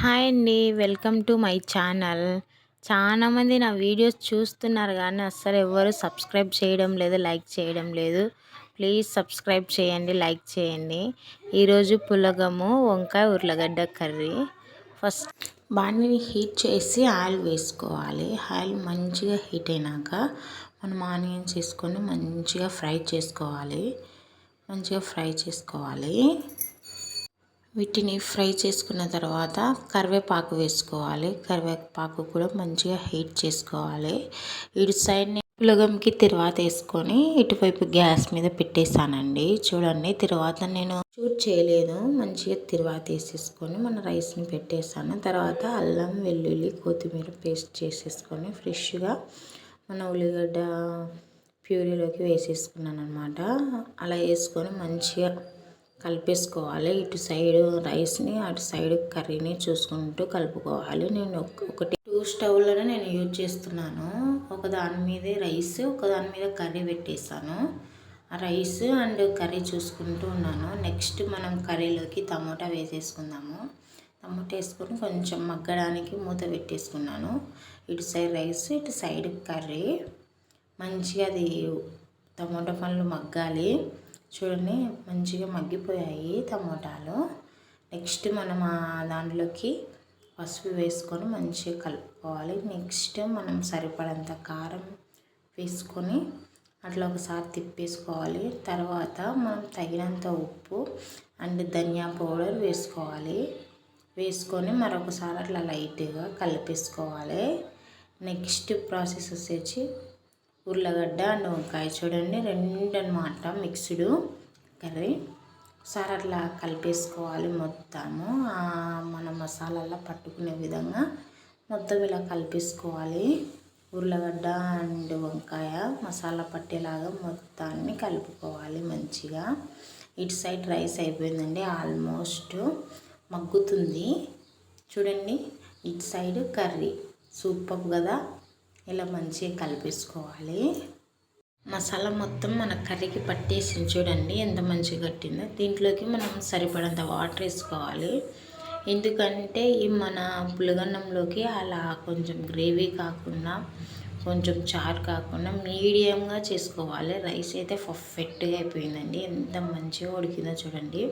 Hi అండి. Welcome to my channel. చాలామంది నా వీడియోస్ చూస్తున్నారు కానీ అస్సలు ఎవరు సబ్స్క్రైబ్ చేయడం లేదు లైక్ చేయడం లేదు. ప్లీజ్ సబ్స్క్రైబ్ చేయండి లైక్ చేయండి. ఈరోజు పులగము వంకాయ ఉర్లగడ్డ కర్రీ. ఫస్ట్ బాణీని హీట్ చేసి ఆయిల్ వేసుకోవాలి. ఆయిల్ మంచిగా హీట్ అయినాక మనం ఆనియన్స్ వేసుకొని మంచిగా ఫ్రై చేసుకోవాలి. మంచిగా ఫ్రై చేసుకోవాలి. వీటిని ఫ్రై చేసుకున్న తర్వాత కరివేపాకు వేసుకోవాలి. కరివేపాకు కూడా మంచిగా హీట్ చేసుకోవాలి. ఇటు సైడ్ని పులగంకి తర్వాత వేసుకొని ఇటువైపు గ్యాస్ మీద పెట్టేసానండి చూడండి తర్వాత నేను షూట్ చేయలేదు. మంచిగా తిరువాత వేసేసుకొని మన రైస్ని పెట్టేసాను తర్వాత అల్లం వెల్లుల్లి కొత్తిమీర పేస్ట్ చేసేసుకొని ఫ్రెష్గా మన ఉల్లిగడ్డ ప్యూరీలోకి వేసేసుకున్నాను అనమాట అలా వేసుకొని మంచిగా కలిపేసుకోవాలి. ఇటు సైడ్ రైస్ని అటు సైడ్ కర్రీని చూసుకుంటూ కలుపుకోవాలి. నేను ఒకటి టూ స్టవ్లను నేను యూజ్ చేస్తున్నాను. ఒక దాని మీదే రైస్ ఒక దాని మీద కర్రీ పెట్టేస్తాను ఆ రైస్ అండ్ కర్రీ చూసుకుంటూ ఉన్నాను. నెక్స్ట్ మనం కర్రీలోకి టమోటా వేసేసుకుందాము. టమోటా వేసుకొని కొంచెం మగ్గడానికి మూత పెట్టేసుకున్నాను. ఇటు సైడ్ రైస్ ఇటు సైడ్ కర్రీ. మంచిగా అది టమోటా పండ్లు మగ్గాలి. చూడండి మంచిగా మగ్గిపోయాయి టమోటాలు. నెక్స్ట్ మనం దాంట్లోకి పసుపు వేసుకొని మంచిగా కలుపుకోవాలి. నెక్స్ట్ మనం సరిపడంత కారం వేసుకొని అట్లా ఒకసారి తిప్పేసుకోవాలి. తర్వాత మనం తగినంత ఉప్పు అండ్ ధనియా పౌడర్ వేసుకోవాలి. వేసుకొని మరొకసారి అట్లా లైట్గా కలిపేసుకోవాలి. నెక్స్ట్ ప్రాసెస్ వచ్చేసి ఉర్లగడ్డ అండ్ వంకాయ చూడండి రెండు అనమాట మిక్స్డ్ కర్రీ. సార్ అట్లా కలిపేసుకోవాలి మొత్తము. మన మసాలాలో పట్టుకునే విధంగా మొత్తం ఇలా కలిపేసుకోవాలి. ఉర్లగడ్డ అండ్ వంకాయ మసాలా పట్టేలాగా మొత్తాన్ని కలుపుకోవాలి మంచిగా. ఇటు సైడ్ రైస్ అయిపోయిందండి ఆల్మోస్ట్ మగ్గుతుంది. చూడండి ఇటు సైడ్ కర్రీ సూపర్ కదా. ఇలా మంచిగా కలిపేసుకోవాలి. మసాలా మొత్తం మన కర్రీకి పట్టేసి చూడండి ఎంత మంచిగా కట్టిందో. దీంట్లోకి మనం సరిపడంత వాటర్ వేసుకోవాలి. ఎందుకంటే ఈ మన పులగన్నంలోకి అలా కొంచెం గ్రేవీ కాకుండా కొంచెం చారు కాకుండా మీడియంగా చేసుకోవాలి. రైస్ అయితే పర్ఫెక్ట్గా అయిపోయిందండి. ఎంత మంచిగా ఉడికిందో చూడండి.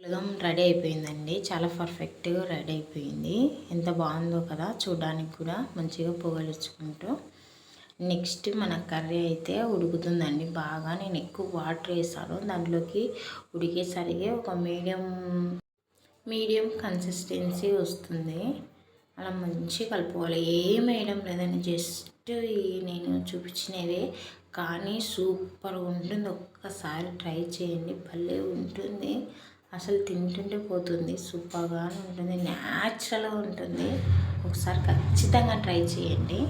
పులగం రెడీ అయిపోయిందండి. చాలా పర్ఫెక్ట్గా రెడీ అయిపోయింది. ఎంత బాగుందో కదా చూడడానికి కూడా మంచిగా పొగలుచుకుంటూ. నెక్స్ట్ మన కర్రీ అయితే ఉడుకుతుందండి. బాగా నేను ఎక్కువ వాటర్ వేసాను. దాంట్లోకి ఉడికేసరికి ఒక మీడియం మీడియం కన్సిస్టెన్సీ వస్తుంది. అలా మంచిగా కలుపుకోవాలి. ఏం వేయడం లేదని జస్ట్ నేను చూపించినవే. కానీ సూపర్ ఉంటుంది. ఒక్కసారి ట్రై చేయండి. భలే ఉంటుంది. అసలు తింటుంటే పోతుంది సూపర్గా ఉంటుంది న్యాచురల్గా ఉంటుంది. ఒకసారి ఖచ్చితంగా ట్రై చేయండి.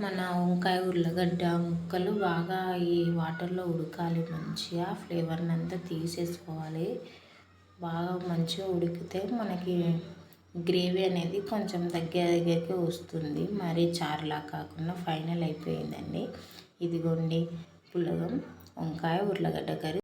మన వంకాయ ఉర్లగడ్డ ముక్కలు బాగా ఈ వాటర్లో ఉడకాలి మంచిగా ఫ్లేవర్ని అంతా తీసేసుకోవాలి. బాగా మంచిగా ఉడికితే మనకి గ్రేవీ అనేది కొంచెం దగ్గర దగ్గరికి వస్తుంది. మరీ చారులా కాకుండా ఫైనల్ అయిపోయిందండి. ఇదిగోండి పులగం వంకాయ ఉర్లగడ్డ కర్రీ.